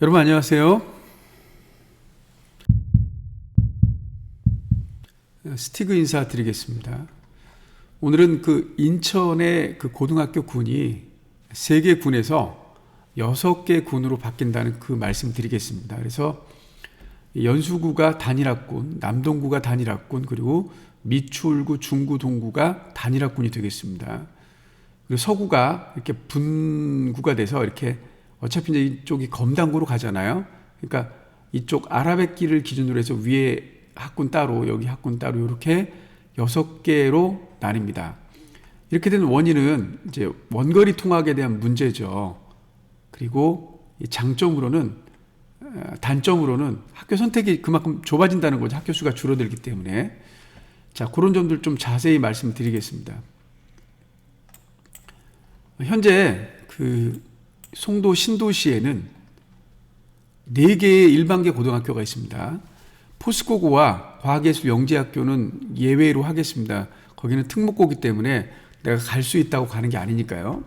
여러분 안녕하세요. 스티그 인사드리겠습니다. 오늘은 그 인천의 그 고등학교 군이 세 개 군에서 여섯 개 군으로 바뀐다는 그 말씀 드리겠습니다. 그래서 연수구가 단일학군, 남동구가 단일학군, 그리고 미추홀구, 중구, 동구가 단일학군이 되겠습니다. 그리고 서구가 이렇게 분구가 돼서 이렇게 어차피 이제 이쪽이 검단구로 가잖아요. 그러니까 이쪽 아라뱃길을 기준으로 해서 위에 학군 따로 여기 학군 따로 이렇게 여섯 개로 나뉩니다. 이렇게 된 원인은 이제 원거리 통학에 대한 문제죠. 그리고 장점으로는 어, 단점으로는 학교 선택이 그만큼 좁아진다는 거죠. 학교 수가 줄어들기 때문에. 자, 그런 점들 좀 자세히 말씀드리겠습니다. 현재 그 송도 신도시에는 네 개의 일반계 고등학교가 있습니다. 포스코고와 과학예술 영재학교는 예외로 하겠습니다. 거기는 특목고기 때문에 내가 갈 수 있다고 가는 게 아니니까요.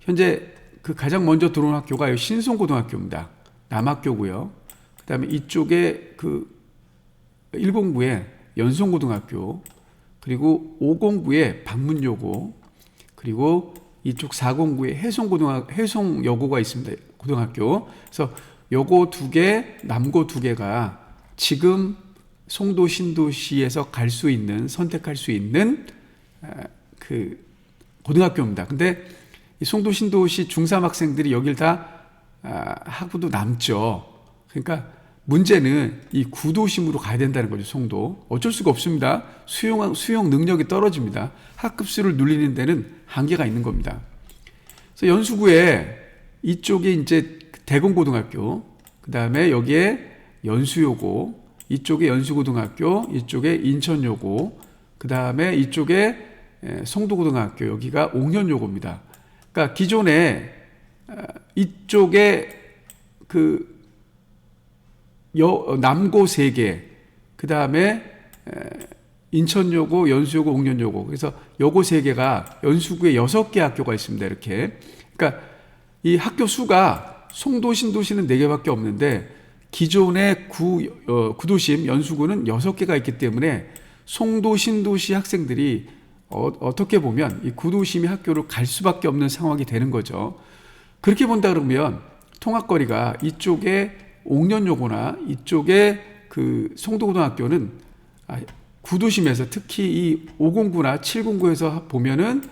현재 그 가장 먼저 들어온 학교가 신송고등학교입니다. 남학교고요. 그 다음에 이쪽에 그 109에 연송고등학교 그리고 509에 방문여고 그리고 이쪽 409에 해송고등학 해송여고가 있습니다. 고등학교. 그래서 요거 두 개, 남고 두 개가 지금 송도 신도시에서 갈 수 있는 선택할 수 있는 그 고등학교입니다. 근데 이 송도 신도시 중3 학생들이 여길 다 학부도 남죠. 그러니까 문제는 이 구도심으로 가야 된다는 거죠, 송도. 어쩔 수가 없습니다. 수용, 수용 능력이 떨어집니다. 학급수를 눌리는 데는 한계가 있는 겁니다. 그래서 연수구에 이쪽에 이제 대공고등학교, 그 다음에 여기에 연수여고, 이쪽에 연수고등학교, 이쪽에 인천여고, 그 다음에 이쪽에 송도고등학교, 여기가 옥년여고입니다. 그러니까 기존에 이쪽에 그 여, 남고 세 개, 그 다음에 인천여고, 연수여고, 옥년여고. 그래서 여고 세 개가 연수구에 여섯 개 학교가 있습니다. 이렇게. 그러니까 이 학교 수가 송도, 신도시는 네 개밖에 없는데 기존의 구, 어, 구도심, 연수구는 여섯 개가 있기 때문에 송도, 신도시 학생들이 어, 어떻게 보면 이 구도심의 학교를 갈 수밖에 없는 상황이 되는 거죠. 그렇게 본다 그러면 통학거리가 이쪽에 옥년여고나 이쪽에 그 송도고등학교는 아, 구도심에서 특히 이 509나 709에서 보면은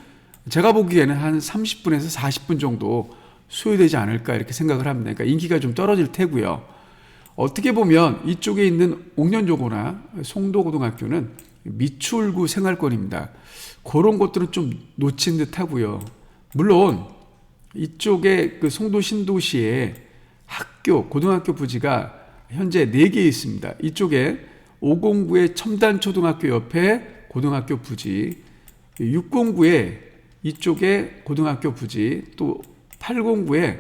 제가 보기에는 한 30분에서 40분 정도 소요되지 않을까 이렇게 생각을 합니다. 그러니까 인기가 좀 떨어질 테고요. 어떻게 보면 이쪽에 있는 옥년여고나 송도고등학교는 미추홀구 생활권입니다. 그런 것들은 좀 놓친 듯 하고요. 물론 이쪽에 그 송도 신도시에 학교, 고등학교 부지가 현재 4개 있습니다. 이쪽에 509의 첨단 초등학교 옆에 고등학교 부지, 609에 이쪽에 고등학교 부지, 또 809에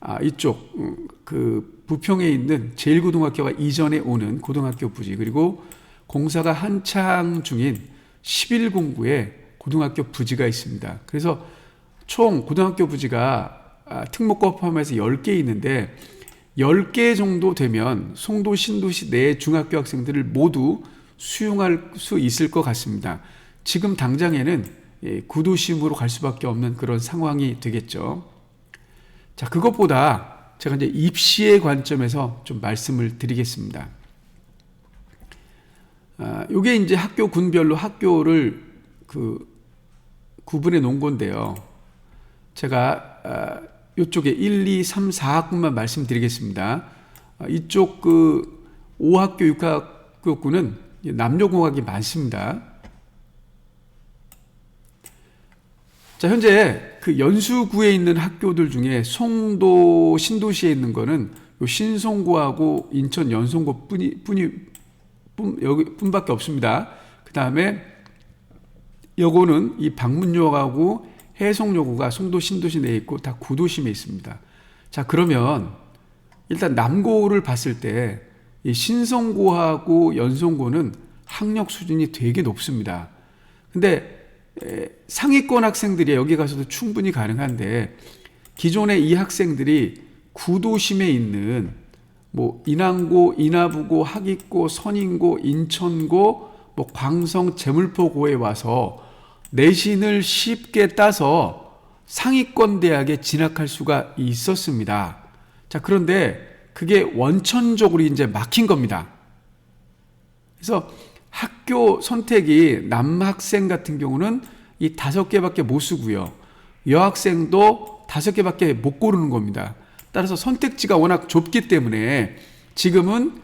아, 이쪽 음, 그 부평에 있는 제1고등학교가 이전에 오는 고등학교 부지, 그리고 공사가 한창 중인 1109에 고등학교 부지가 있습니다. 그래서 총 고등학교 부지가 아, 특목고 포함해서 10개 있는데 10개 정도 되면 송도 신도시 내 중학교 학생들을 모두 수용할 수 있을 것 같습니다. 지금 당장에는 예, 구도심으로 갈 수밖에 없는 그런 상황이 되겠죠. 자, 그것보다 제가 이제 입시의 관점에서 좀 말씀을 드리겠습니다. 아, 요게 이제 학교 군별로 학교를 그 구분해 놓은 건데요. 제가 아, 이쪽에 1, 2, 3, 4학군만 말씀드리겠습니다. 아, 이쪽 그 5학교, 6학교군은 남녀공학이 많습니다. 자, 현재 그 연수구에 있는 학교들 중에 송도, 신도시에 있는 거는 요 신송고하고 인천 연송고 뿐이, 뿐이, 뿐, 여기 뿐밖에 없습니다. 그 다음에 요거는 이 방문역하고 해송요구가 송도 신도시 내에 있고 다 구도심에 있습니다. 자, 그러면 일단 남고를 봤을 때이 신성고하고 연성고는 학력 수준이 되게 높습니다. 근데 상위권 학생들이 여기 가서도 충분히 가능한데 기존의 이 학생들이 구도심에 있는 뭐 인왕고, 인하부고, 하기고, 선인고, 인천고, 뭐 광성, 제물포고에 와서 내신을 쉽게 따서 상위권 대학에 진학할 수가 있었습니다. 자, 그런데 그게 원천적으로 이제 막힌 겁니다. 그래서 학교 선택이 남학생 같은 경우는 이 다섯 개밖에 못 쓰고요. 여학생도 다섯 개밖에 못 고르는 겁니다. 따라서 선택지가 워낙 좁기 때문에 지금은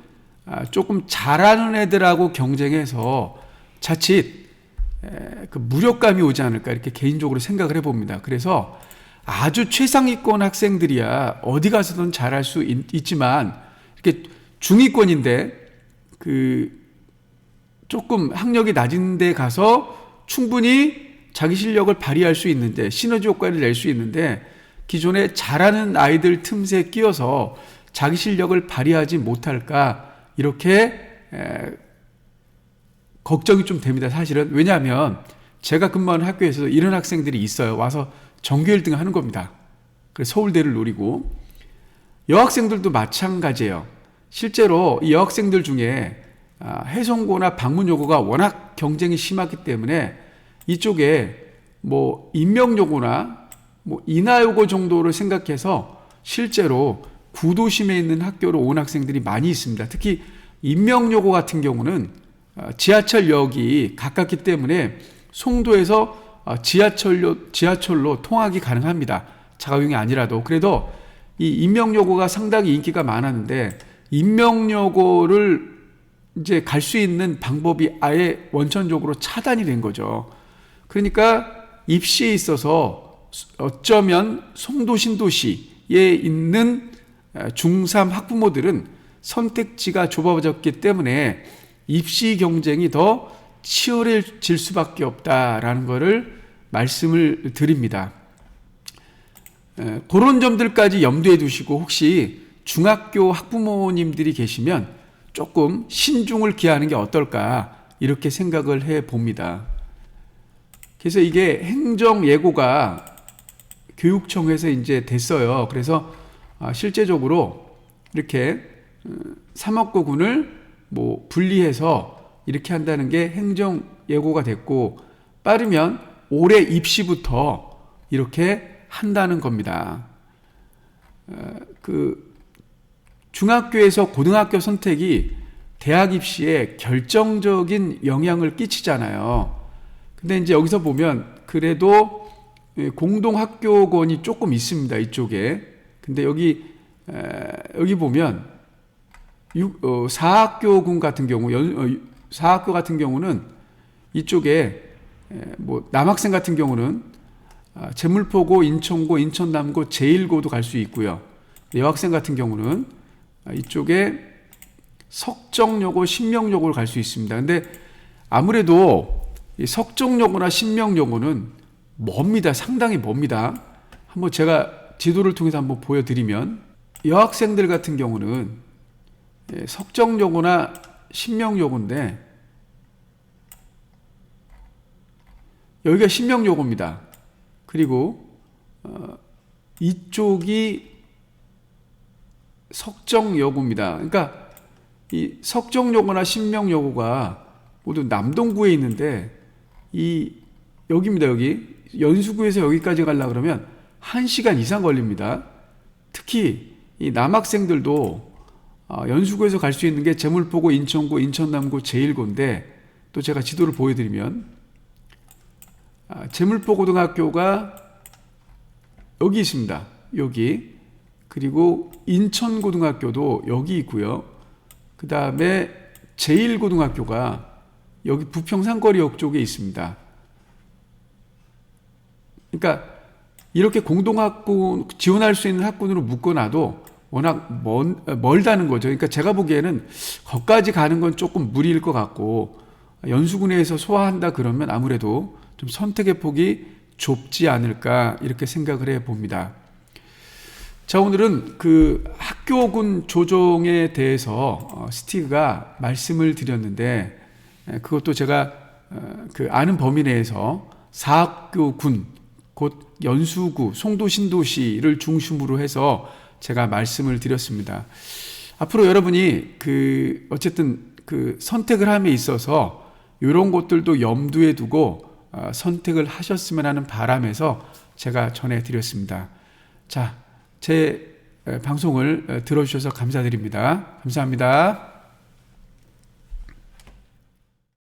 아, 조금 잘하는 애들하고 경쟁해서 자칫 그 무력감이 오지 않을까 이렇게 개인적으로 생각을 해봅니다. 그래서 아주 최상위권 학생들이야 어디 가서든 잘할 수 있, 지만 이렇게 중위권인데 그 조금 학력이 낮은 데 가서 충분히 자기 실력을 발휘할 수 있는데 시너지 효과를 낼 수 있는데 기존에 잘하는 아이들 틈새 끼어서 자기 실력을 발휘하지 못할까 이렇게 에, 걱정이 좀 됩니다. 사실은 왜냐하면 제가 근무하는 학교에서 이런 학생들이 있어요. 와서 전교 1등 하는 겁니다. 그래서 서울대를 노리고 여학생들도 마찬가지예요. 실제로 이 여학생들 중에 아, 해송고나 방문 요구가 워낙 경쟁이 심하기 때문에 이쪽에 뭐 임명 요구나 뭐 인하 요구 정도를 생각해서 실제로 구도심에 있는 학교로 온 학생들이 많이 있습니다. 특히 임명 요구 같은 경우는 아, 지하철역이 가깝기 때문에 송도에서 아, 지하철로 지하철로 통학이 가능합니다. 자가용이 아니라도 그래도 이 요구가 상당히 인기가 많았는데 요구를 이제 갈 수 있는 방법이 아예 원천적으로 차단이 된 거죠. 그러니까 입시에 있어서 어쩌면 송도 신도시에 있는 중3 학부모들은 선택지가 좁아졌기 때문에 입시 경쟁이 더 치열해질 수밖에 없다라는 것을 말씀을 드립니다. 그런 점들까지 염두에 두시고 혹시 중학교 학부모님들이 계시면 조금 신중을 기하는 게 어떨까 이렇게 생각을 해 봅니다. 그래서 이게 행정 예고가 교육청에서 이제 됐어요. 그래서 아, 실제적으로 이렇게 3학구군을 어, 뭐 분리해서 이렇게 한다는 게 행정 예고가 됐고 빠르면 올해 입시부터 이렇게 한다는 겁니다. 어, 그 중학교에서 고등학교 선택이 대학 입시에 결정적인 영향을 끼치잖아요. 근데 이제 여기서 보면 그래도 공동학교권이 조금 있습니다. 이쪽에. 근데 여기, 여기 보면 어, 사학교군 같은 경우, 어, 사학교 같은 경우는 이쪽에 뭐 남학생 같은 경우는 아, 제물포고, 인천고, 인천남고, 제1고도 갈 수 있고요. 여학생 같은 경우는 아, 이쪽에 석정여고, 신명여고를 갈 수 있습니다. 근데 아무래도 석정여고나 신명여고는 멉니다. 상당히 멉니다. 한번 제가 지도를 통해서 한번 보여드리면 여학생들 같은 경우는 예, 석정여고나 신명여고인데 여기가 신명여고입니다. 그리고 어, 이쪽이 석정여고입니다. 그러니까 이 석정여고나 신명여고가 모두 남동구에 있는데 이 여기입니다. 여기 연수구에서 여기까지 가려 그러면 1시간 이상 걸립니다. 특히 이 남학생들도 어, 연수구에서 갈 수 있는 게 제물포고, 인천구, 인천남구, 제1고인데 또 제가 지도를 보여드리면 아, 제물포 고등학교가 여기 있습니다. 여기 그리고 인천고등학교도 여기 있고요. 그 다음에 제1고등학교가 여기 부평 상거리역 쪽에 있습니다. 그러니까 이렇게 공동학군 지원할 수 있는 학군으로 묶어놔도 워낙 먼, 멀다는 거죠. 그러니까 제가 보기에는 거기까지 가는 건 조금 무리일 것 같고 연수군에서 소화한다 그러면 아무래도 좀 선택의 폭이 좁지 않을까 이렇게 생각을 해 봅니다. 자, 오늘은 그 학교군 조정에 대해서 어, 스티브가 말씀을 드렸는데 그것도 제가 어, 그 아는 범위 내에서 사학교군 곧 연수구 송도 신도시를 중심으로 해서 제가 말씀을 드렸습니다. 앞으로 여러분이 그 어쨌든 그 선택을 함에 있어서 이런 것들도 염두에 두고 어, 선택을 하셨으면 하는 바람에서 제가 전해드렸습니다. 자, 제 에, 방송을 에, 들어주셔서 감사드립니다. 감사합니다.